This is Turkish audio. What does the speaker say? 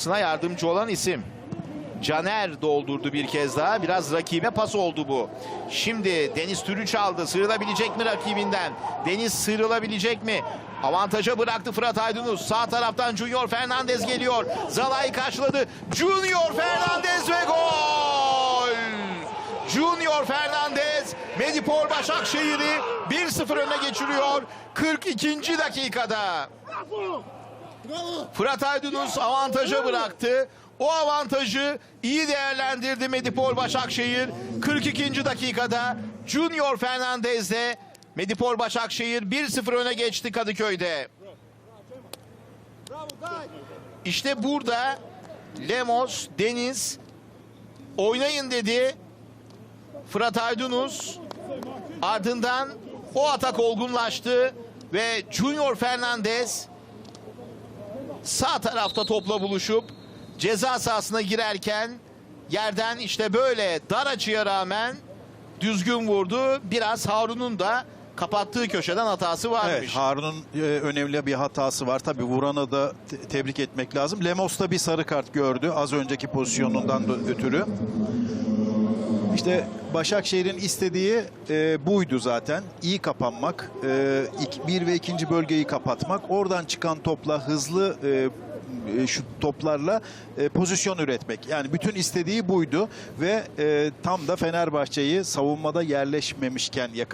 Sına yardımcı olan isim. Caner doldurdu bir kez daha. Biraz rakibe pas oldu bu. Şimdi Deniz Türüç aldı. Sıyrılabilecek mi rakibinden? Deniz sıyrılabilecek mi? Avantaja bıraktı Fırat Aydınus. Sağ taraftan Junior Fernandez geliyor. Zalai karşıladı. Junior Fernandez ve gol! Junior Fernandez Medipol Başakşehir'i 1-0 öne geçiriyor. 42. dakikada. Fırat Aydınus avantaja bıraktı. O avantajı iyi değerlendirdi Medipol Başakşehir. 42. dakikada Junior Fernandez'de Medipol Başakşehir 1-0 öne geçti Kadıköy'de. İşte burada Lemos, Deniz oynayın dedi. Fırat Aydınus ardından o atak olgunlaştı ve Junior Fernandez sağ tarafta topla buluşup ceza sahasına girerken yerden işte böyle dar açıya rağmen düzgün vurdu. Biraz Harun'un da kapattığı köşeden hatası varmış. Evet Harun'un e, önemli bir hatası var. Tabii vuranı da te- tebrik etmek lazım. Lemos da bir sarı kart gördü az önceki pozisyonundan da ötürü. İşte Başakşehir'in istediği e, buydu zaten. İyi kapanmak, e, ilk- bir ve ikinci bölgeyi kapatmak. Oradan çıkan topla hızlı e, e, şu toplarla e, pozisyon üretmek. Yani bütün istediği buydu ve e, tam da Fenerbahçe'yi savunmada yerleşmemişken yakaladı.